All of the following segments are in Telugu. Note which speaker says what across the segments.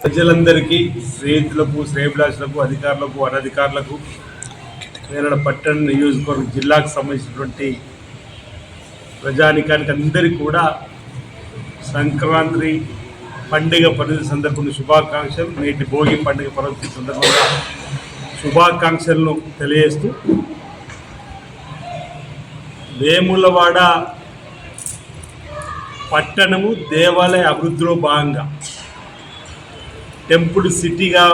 Speaker 1: ప్రజలందరికీ స్నేహితులకు శ్రేయభిలాషులకు అధికారులకు అనధికారులకు వేరే పట్టణ నియోజకవర్గ జిల్లాకు సంబంధించినటువంటి ప్రజానికానికి అందరికీ కూడా సంక్రాంతి పండుగ పరిధి సందర్భంలో శుభాకాంక్షలు. నేటి భోగి పండుగ పర్వతి సందర్భంగా శుభాకాంక్షలను తెలియజేస్తూ వేములవాడ పట్టణము దేవాలయ అభివృద్ధిలో భాగంగా టెంపుల్ సిటీగా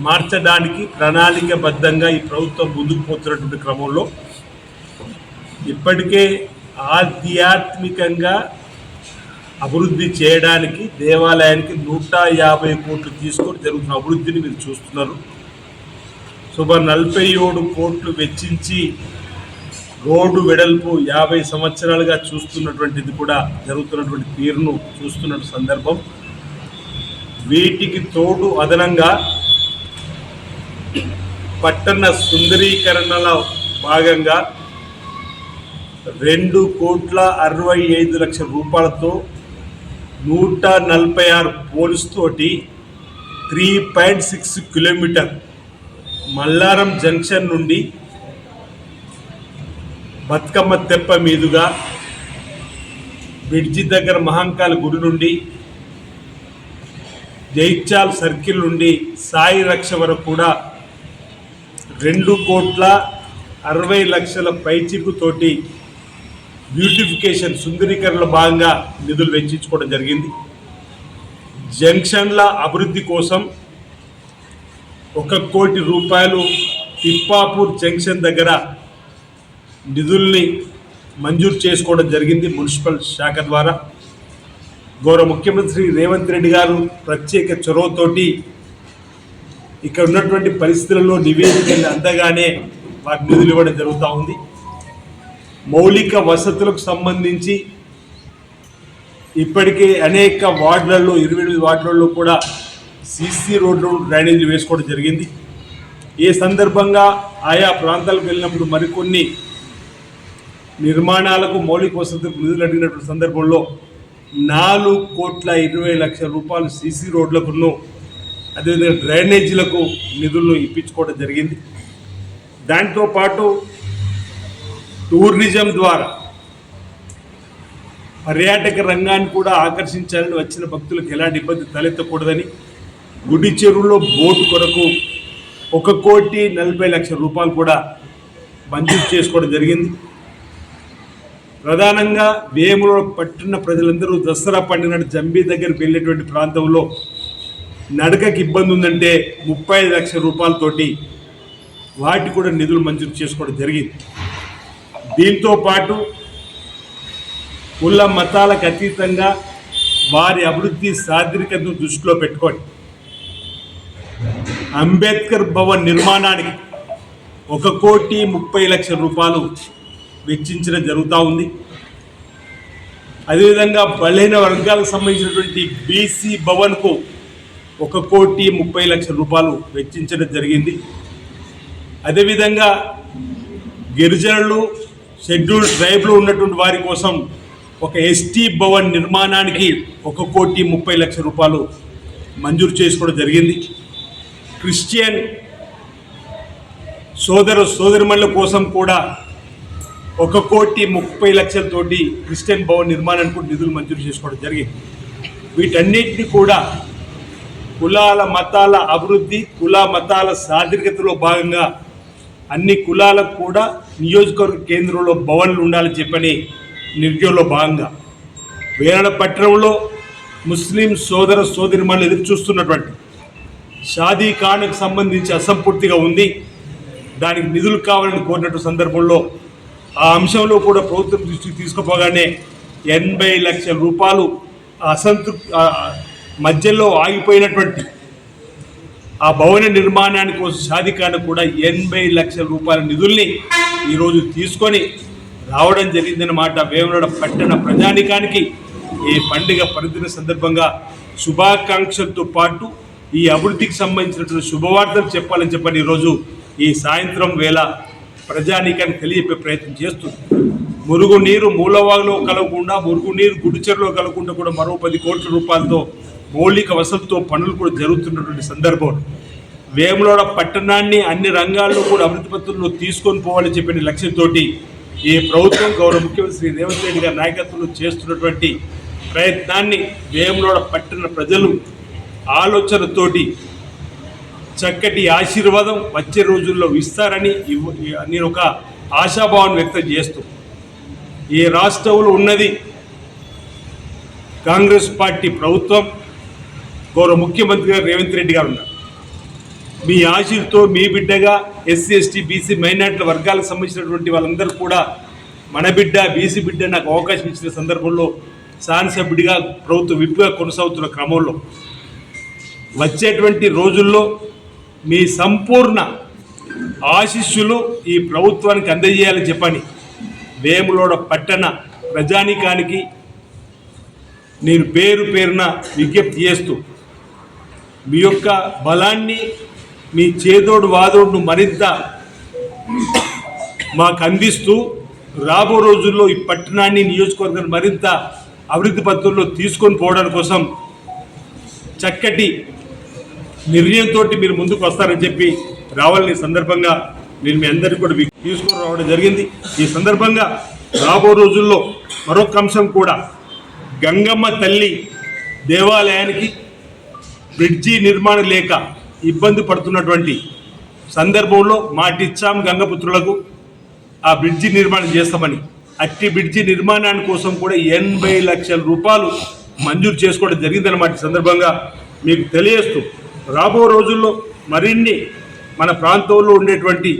Speaker 1: మార్చడానికి ప్రణాళికబద్ధంగా ఈ ప్రభుత్వం ముందుకు పోతున్నటువంటి క్రమంలో ఇప్పటికే ఆధ్యాత్మికంగా అభివృద్ధి చేయడానికి దేవాలయానికి నూట యాభై కోట్లు తీసుకొని జరుగుతున్న అభివృద్ధిని మీరు చూస్తున్నారు. సుమారు నలభై ఏడు కోట్లు వెచ్చించి రోడ్డు వెడల్పు యాభై సంవత్సరాలుగా చూస్తున్నటువంటిది కూడా జరుగుతున్నటువంటి తీరును చూస్తున్న సందర్భం. వీటికి తోడు అదనంగా పట్టణ సుందరీకరణలో భాగంగా రెండు కోట్ల అరవై ఐదు లక్షల రూపాయలతో నూట నలభై ఆరు పోలీస్తోటి three point six kilometre Mallaram junction నుండి బతుకమ్మ తెప్ప మీదుగా బ్రిడ్జి దగ్గర మహంకాళ గుడి నుండి జైత్యాల్ సర్కిల్ నుండి సాయి రక్ష వరకు కూడా రెండు కోట్ల అరవై లక్షల పైచికుతోటి బ్యూటిఫికేషన్ సుందరీకరణలో భాగంగా నిధులు వెచ్చించుకోవడం జరిగింది. జంక్షన్ల అభివృద్ధి కోసం ఒక కోటి రూపాయలు తిప్పాపూర్ జంక్షన్ దగ్గర నిధుల్ని మంజూరు చేసుకోవడం జరిగింది మున్సిపల్ శాఖ ద్వారా. గౌరవ ముఖ్యమంత్రి రేవంత్ రెడ్డి గారు ప్రత్యేక చొరవతోటి ఇక్కడ ఉన్నటువంటి పరిస్థితులలో నివేదికలు అందగానే వారికి నిధులు ఇవ్వడం జరుగుతూ ఉంది. మౌలిక వసతులకు సంబంధించి ఇప్పటికే అనేక వార్డులలో ఇరవై ఎనిమిది వార్డులలో కూడా సీసీ రోడ్లు డ్రైనేజీలు వేసుకోవడం జరిగింది. ఏ సందర్భంగా ఆయా ప్రాంతాలకు వెళ్ళినప్పుడు మరికొన్ని నిర్మాణాలకు మౌలిక వసతులకు నిధులు అడిగినటువంటి సందర్భంలో నాలుగు కోట్ల ఇరవై లక్షల రూపాయలు సీసీ రోడ్లకును అదేవిధంగా డ్రైనేజీలకు నిధులను ఇప్పించుకోవడం జరిగింది. దాంతోపాటు టూరిజం ద్వారా పర్యాటక రంగాన్ని కూడా ఆకర్షించాలని వచ్చిన భక్తులకు ఎలాంటి ఇబ్బంది తలెత్తకూడదని గుడి చెరువులో బోటు కొరకు ఒక కోటి నలభై లక్షల రూపాయలు కూడా మంజూరు చేసుకోవడం జరిగింది. ప్రధానంగా వేములో పట్టిన ప్రజలందరూ దసరా పండిన జంబీ దగ్గరికి వెళ్ళేటువంటి ప్రాంతంలో నడకకి ఇబ్బంది ఉందంటే ముప్పై ఐదు లక్షల రూపాయలతోటి వాటి కూడా నిధులు మంజూరు చేసుకోవడం జరిగింది. దీంతో పాటు కుల మతాలకు అతీతంగా వారి అభివృద్ధి సాధికతను దృష్టిలో పెట్టుకొని అంబేద్కర్ భవన్ నిర్మాణానికి ఒక కోటి ముప్పై లక్షల రూపాయలు వెచ్చించడం జరుగుతూ ఉంది. అదేవిధంగా బలహీన వర్గాలకు సంబంధించినటువంటి బీసీ భవన్కు ఒక కోటి ముప్పై లక్షల రూపాయలు వెచ్చించడం జరిగింది. అదేవిధంగా గిరిజనులు షెడ్యూల్ ట్రైబ్లు ఉన్నటువంటి వారి కోసం ఒక ఎస్టీ భవన్ నిర్మాణానికి ఒక కోటి ముప్పై లక్షల రూపాయలు మంజూరు చేసుకోవడం జరిగింది. క్రిస్టియన్ సోదర సోదరిమణుల కోసం కూడా ఒక కోటి ముప్పై లక్షలతోటి క్రిస్టియన్ భవన్ నిర్మాణానికి కూడా నిధులు మంజూరు చేసుకోవడం జరిగింది. వీటన్నిటిని కూడా కులాల మతాల అభివృద్ధి కుల మతాల సాధికతలో భాగంగా అన్ని కులాలకు కూడా నియోజకవర్గ కేంద్రంలో భవన్లు ఉండాలని చెప్పని నిర్ణయంలో భాగంగా వేరడ పట్టణంలో ముస్లిం సోదర సోదరిమణులు ఎదురు చూస్తున్నటువంటి షాదీ ఖాన్కు సంబంధించి అసంపూర్తిగా ఉంది. దానికి నిధులు కావాలని కోరినట్టు సందర్భంలో ఆ అంశంలో కూడా ప్రభుత్వం దృష్టికి తీసుకుపోగానే ఎనభై లక్షల రూపాయలు అసంతృప్తి మధ్యలో ఆగిపోయినటువంటి ఆ భవన నిర్మాణానికి కోసం షాదికాను కూడా ఎనభై లక్షల రూపాయల నిధుల్ని ఈరోజు తీసుకొని రావడం జరిగిందన్నమాట వేమనడ పట్టణ ప్రజానికానికి ఈ పండుగ పరిధిన సందర్భంగా శుభాకాంక్షలతో పాటు ఈ అభివృద్ధికి సంబంధించినటువంటి శుభవార్తలు చెప్పాలని చెప్పని ఈరోజు ఈ సాయంత్రం వేళ ప్రజానీకానికి తెలియపే ప్రయత్నం చేస్తుంది. మురుగునీరు మూలవాగులో కలగకుండా మురుగునీరు గుడిచెరలో కలగకుండా కూడా మరో పది కోట్ల రూపాయలతో మౌలిక వసతితో పనులు కూడా జరుగుతున్నటువంటి సందర్భం. వేములోడ పట్టణాన్ని అన్ని రంగాల్లో కూడా అభివృద్ధి పత్రుల్లో తీసుకొని పోవాలని చెప్పిన లక్ష్యంతో ఈ ప్రభుత్వం గౌరవ ముఖ్యమంత్రి శ్రీ రేవంత్ రెడ్డి గారి నాయకత్వంలో చేస్తున్నటువంటి ప్రయత్నాన్ని వేములోడ పట్టణ ప్రజలు ఆలోచనతోటి చక్కటి ఆశీర్వాదం వచ్చే రోజుల్లో ఇస్తారని నేను ఒక ఆశాభావం వ్యక్తం చేస్తూ ఈ రాష్ట్రంలో ఉన్నది కాంగ్రెస్ పార్టీ ప్రభుత్వం గౌరవ ముఖ్యమంత్రి గారు రేవంత్ రెడ్డి గారు ఉన్నారు. మీ ఆశీర్తో మీ బిడ్డగా ఎస్సీ ఎస్టీ బీసీ మైనార్టీల వర్గాలకు సంబంధించినటువంటి వాళ్ళందరూ కూడా మన బిడ్డ బీసీ బిడ్డ నాకు అవకాశం ఇచ్చిన సందర్భంలో శాసనసభ్యుడిగా ప్రభుత్వ విప్పుగా కొనసాగుతున్న క్రమంలో వచ్చేటువంటి రోజుల్లో మీ సంపూర్ణ ఆశిస్సులు ఈ ప్రభుత్వానికి అందజేయాలని చెప్పని వేములోడ పట్టణ ప్రజానీకానికి నేను పేరు పేరున విజ్ఞప్తి చేస్తూ మీ యొక్క బలాన్ని మీ చేదోడు వాదోడును మరింత మాకు అందిస్తూ రాబో రోజుల్లో ఈ పట్టణాన్ని నియోజకవర్గాన్ని మరింత అభివృద్ధి పద్ధతుల్లో తీసుకొని పోవడం కోసం చక్కటి నిర్ణయంతో మీరు ముందుకు వస్తారని చెప్పి రావాలని సందర్భంగా నేను మీ అందరికీ కూడా తీసుకుని రావడం జరిగింది. ఈ సందర్భంగా రాబో రోజుల్లో మరొక అంశం కూడా గంగమ్మ తల్లి దేవాలయానికి బ్రిడ్జి నిర్మాణం లేక ఇబ్బంది పడుతున్నటువంటి సందర్భంలో మాటిచ్చాం గంగపుత్రులకు ఆ బ్రిడ్జి నిర్మాణం చేస్తామని. అట్టి బ్రిడ్జి నిర్మాణాని కోసం కూడా ఎనభై లక్షల రూపాయలు మంజూరు చేసుకోవడం జరిగిందన్నమాట సందర్భంగా మీకు తెలియజేస్తూ రాబో రోజుల్లో మరిన్ని మన ప్రాంతంలో ఉండేటువంటి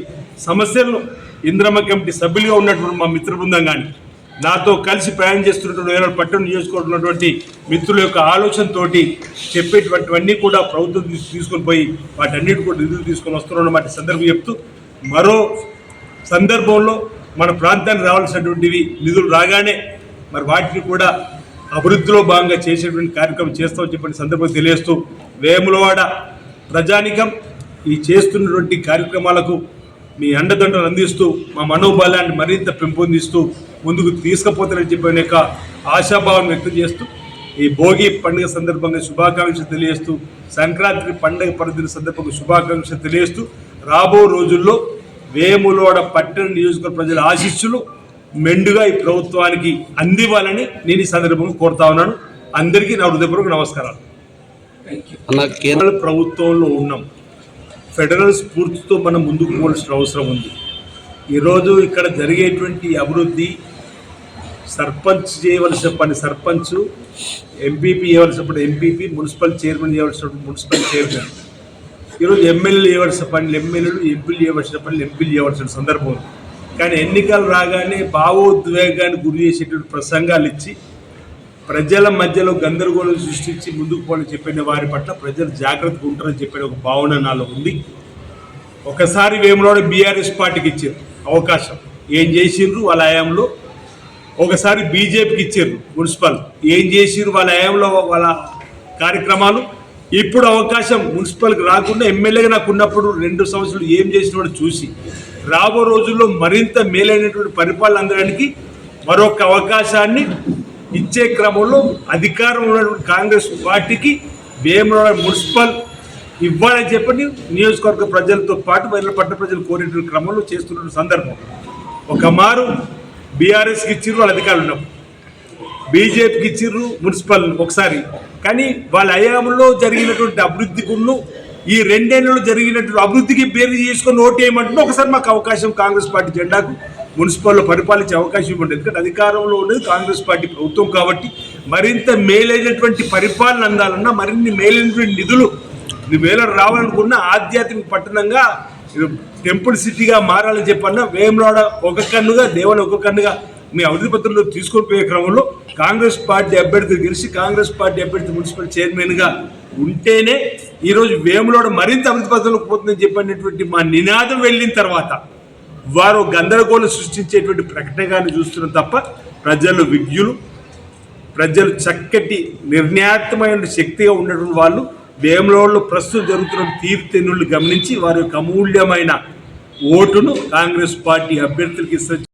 Speaker 1: సమస్యలను ఇంద్రమ్మ కమిటీ సభ్యులుగా ఉన్నటువంటి మా మిత్ర బృందం కానీ నాతో కలిసి ప్రయాణం చేస్తున్నటువంటి వేరే పట్టణం నియోజకవర్గంలోటువంటి మిత్రుల యొక్క ఆలోచనతోటి చెప్పేటువంటివన్నీ కూడా ప్రభుత్వం తీసుకొని పోయి వాటన్నిటి కూడా నిధులు తీసుకొని వస్తున్నమాట సందర్భం చెప్తూ మరో సందర్భంలో మన ప్రాంతానికి రావాల్సినటువంటివి నిధులు రాగానే మరి వాటిని కూడా అభివృద్ధిలో భాగంగా చేసేటువంటి కార్యక్రమం చేస్తామని చెప్పిన సందర్భం తెలియజేస్తూ వేములవాడ ప్రజానికం ఈ చేస్తున్నటువంటి కార్యక్రమాలకు మీ అండదండలు అందిస్తూ మా మనోబలాన్ని మరింత పెంపొందిస్తూ ముందుకు తీసుకుపోతారని చెప్పిన యొక్క ఆశాభావం వ్యక్తం చేస్తూ ఈ భోగి పండుగ సందర్భంగా శుభాకాంక్షలు తెలియజేస్తూ సంక్రాంతి పండుగ పరిధిన సందర్భంగా శుభాకాంక్షలు తెలియజేస్తూ రాబో రోజుల్లో వేములవాడ పట్టణ నియోజకవర్గ ప్రజల ఆశీస్సులు మెండుగా ఈ ప్రభుత్వానికి అందివ్వాలని నేను ఈ సందర్భంగా కోరుతా ఉన్నాను. అందరికీ నా హృదయపూర్వక నమస్కారాలు.
Speaker 2: అన్న కేంద్ర
Speaker 1: ప్రభుత్వంలో ఉన్నాం. ఫెడరల్ స్ఫూర్తితో మనం ముందుకు పోవాల్సిన అవసరం ఉంది. ఈరోజు ఇక్కడ జరిగేటువంటి అభివృద్ధి సర్పంచ్ చేయవలసిన పని సర్పంచ్ ఎంపీపీ చేయవలసిన పని ఎంపీపీ మున్సిపల్ చైర్మన్ చేయవలసిన మున్సిపల్ చైర్మన్. ఈరోజు ఎమ్మెల్యేలు చేయవలసిన పనులు ఎమ్మెల్యేలు ఎంపీలు చేయవలసిన పనులు ఎంపీలు చేయవలసిన సందర్భం ఉంది. కానీ ఎన్నికలు రాగానే భావోద్వేగాన్ని గురి చేసేటువంటి ప్రసంగాలు ఇచ్చి ప్రజల మధ్యలో గందరగోళం సృష్టించి ముందుకు పోవాలని చెప్పిన వారి పట్ల ప్రజలు జాగ్రత్తగా ఉంటారని చెప్పిన ఒక భావన నాలో ఉంది. ఒకసారి వేములోడ బీఆర్ఎస్ పార్టీకి ఇచ్చారు అవకాశం. ఏం చేసిండ్రు వాళ్ళ హయాంలో? ఒకసారి బీజేపీకి ఇచ్చారు మున్సిపల్. ఏం చేసిర్రు వాళ్ళ హయాంలో వాళ్ళ కార్యక్రమాలు? ఇప్పుడు అవకాశం మున్సిపల్కి రాకుండా ఎమ్మెల్యేగా నాకు ఉన్నప్పుడు రెండు సంవత్సరాలు ఏం చేసినాడో చూసి రాబో రోజుల్లో మరింత మేలైనటువంటి పరిపాలన అందడానికి మరొక అవకాశాన్ని ఇచ్చే క్రమంలో అధికారం ఉన్నటువంటి కాంగ్రెస్ పార్టీకి వేములవాడ మున్సిపల్ ఇవ్వాలని చెప్పని నియోజకవర్గ ప్రజలతో పాటు వేరే పట్ట ప్రజలు కోరేటువంటి క్రమంలో చేస్తున్న సందర్భం. ఒక మారు బీఆర్ఎస్కి ఇచ్చిర్రు వాళ్ళ అధికారులు ఉన్నప్పుడు. బీజేపీకి ఇచ్చిర్రు మున్సిపల్ ఒకసారి. కానీ వాళ్ళ హయాంలో జరిగినటువంటి అభివృద్ధికును ఈ రెండేళ్ళలో జరిగినటువంటి అభివృద్ధికి పేరు చేసుకొని ఓటు వేయమంటున్నా ఒకసారి మాకు అవకాశం కాంగ్రెస్ పార్టీ జెండాకు. మున్సిపల్లో పరిపాలించే అవకాశం ఇవ్వండి. ఎందుకంటే అధికారంలో ఉండేది కాంగ్రెస్ పార్టీ ప్రభుత్వం కాబట్టి మరింత మేలైనటువంటి పరిపాలన అందాలన్నా మరిన్ని మేలైనటువంటి నిధులు వేల రావాలనుకున్న ఆధ్యాత్మిక పట్టణంగా టెంపుల్ సిటీగా మారాలని చెప్పన్నా వేమలాడ ఒక కన్నుగా దేవుని ఒక కన్నుగా మీ అభివృద్ధి పత్రంలో తీసుకొని పోయే క్రమంలో కాంగ్రెస్ పార్టీ అభ్యర్థి గెలిచి కాంగ్రెస్ పార్టీ అభ్యర్థి మున్సిపల్ చైర్మన్గా ఉంటేనే ఈరోజు వేములోడ మరింత అభివృద్ధి పత్రంలోకి పోతుందని చెప్పినటువంటి మా నినాదం వెళ్ళిన తర్వాత వారు గందరగోళం సృష్టించేటువంటి ప్రకటనగాన్ని చూస్తున్నాం తప్ప ప్రజలు విజ్ఞులు ప్రజలు చక్కటి నిర్ణయాత్మమైన శక్తిగా ఉన్నటువంటి వాళ్ళు వేములవాడలో ప్రస్తుతం జరుగుతున్న తీర్థెన్నులు గమనించి వారి యొక్క అమూల్యమైన ఓటును కాంగ్రెస్ పార్టీ అభ్యర్థులకు ఇస్తారు